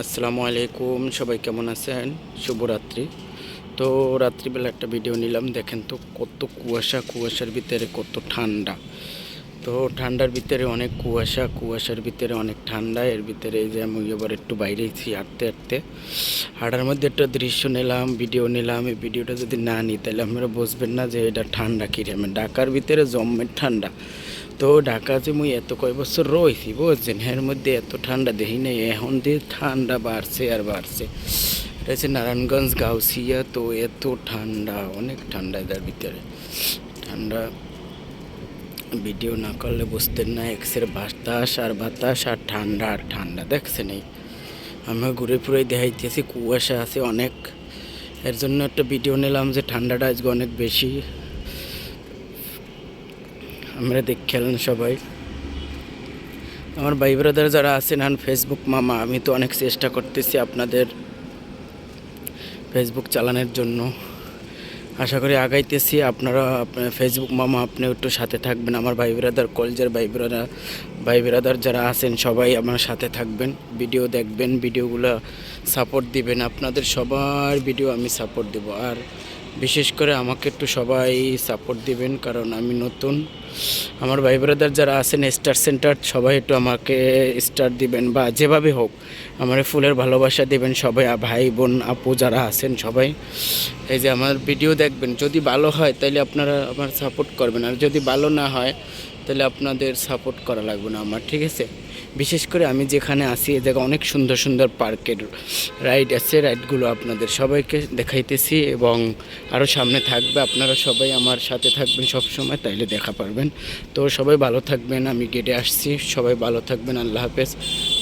আসসালামু আলাইকুম, সবাই কেমন আছেন? শুভরাত্রি। তো রাত্রিবেলা একটা ভিডিও নিলাম, দেখেন তো কত কুয়াশা, কুয়াশার ভিতরে কত ঠান্ডা। তো ঠান্ডার ভিতরে অনেক কুয়াশা, কুয়াশার ভিতরে অনেক ঠান্ডা, এর ভিতরে যে আমি এবার একটু বাইরেছি হাঁটতে হাঁটতে। হাঁটার মধ্যে একটা দৃশ্য নিলাম ভিডিও নিলাম, এই ভিডিওটা যদি না নিই, তাহলে আপনারা বুঝবেন না যে এটা ঠান্ডা কীরকম ঢাকার ভিতরে জম্মের ঠান্ডা। তো ঢাকা যে মুই এত কয় বছর রয়েছি বুঝছেন? এর মধ্যে এত ঠান্ডা দেখি নাই, এখন দিয়ে ঠান্ডা বাড়ছে আর বাড়ছে। এটা হচ্ছে নারায়ণগঞ্জ গাউসিয়া, তো এত ঠান্ডা, অনেক ঠান্ডা এটার ভিতরে। ঠান্ডা ভিডিও না করলে বুঝতেন না, এক্সের বাতাস আর বাতাস আর ঠান্ডা আর ঠান্ডা, দেখছেন এই? আমরা ঘুরে ফুরে দেখাইতেছি, কুয়াশা আছে অনেক। এর জন্য একটা ভিডিও নিলাম যে ঠান্ডাটা আজকে অনেক বেশি। আমরা দেখলেন সবাই। আমার ভাই ব্রাদার যারা আছেন আন ফেসবুক মামা, আমি তো অনেক চেষ্টা করতেছি আপনাদের ফেসবুক চালানোর জন্য। আশা করি আগাইতেছি, আপনারা, আপনার ফেসবুক মামা আপনি একটু সাথে থাকবেন। আমার ভাই ব্রাদার কলেজের ভাই ব্রাদার ভাই ব্রাদার যারা আছেন, সবাই আমার সাথে থাকবেন। ভিডিও দেখবেন, ভিডিওগুলো সাপোর্ট দিবেন। আপনাদের সবার ভিডিও আমি সাপোর্ট দেব। আর বিশেষ করে আমাকে একটু সবাই সাপোর্ট দিবেন, কারণ আমি নতুন। আমার ভাই ব্রাদার যারা আছেন স্টার সেন্টার সবাই একটু আমাকে স্টার দিবেন বা যেভাবে হোক, আমার ফুলের ভালোবাসা দিবেন সবাই ভাই, বোন, আপু যারা আছেন সবাই। এই যে আমার ভিডিও দেখবেন, যদি ভালো হয় তাহলে আপনারা আমার সাপোর্ট করবেন। আর যদি ভালো না হয় তাহলে আপনাদের সাপোর্ট করা লাগবে না আমার, ঠিক আছে? বিশেষ করে আমি যেখানে আসি এ জায়গায় অনেক সুন্দর সুন্দর পার্কের রাইড আছে রাইডগুলো আপনাদের সবাইকে দেখাইতেছি এবং আরও সামনে থাকবে, আপনারা সবাই আমার সাথে থাকবেন সব সময় তাইলে দেখা পারবেন। তো সবাই ভালো থাকবেন, আমি গেটে আসছি, সবাই ভালো থাকবেন, আল্লাহ হাফেজ,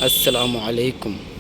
আসসালামু আলাইকুম।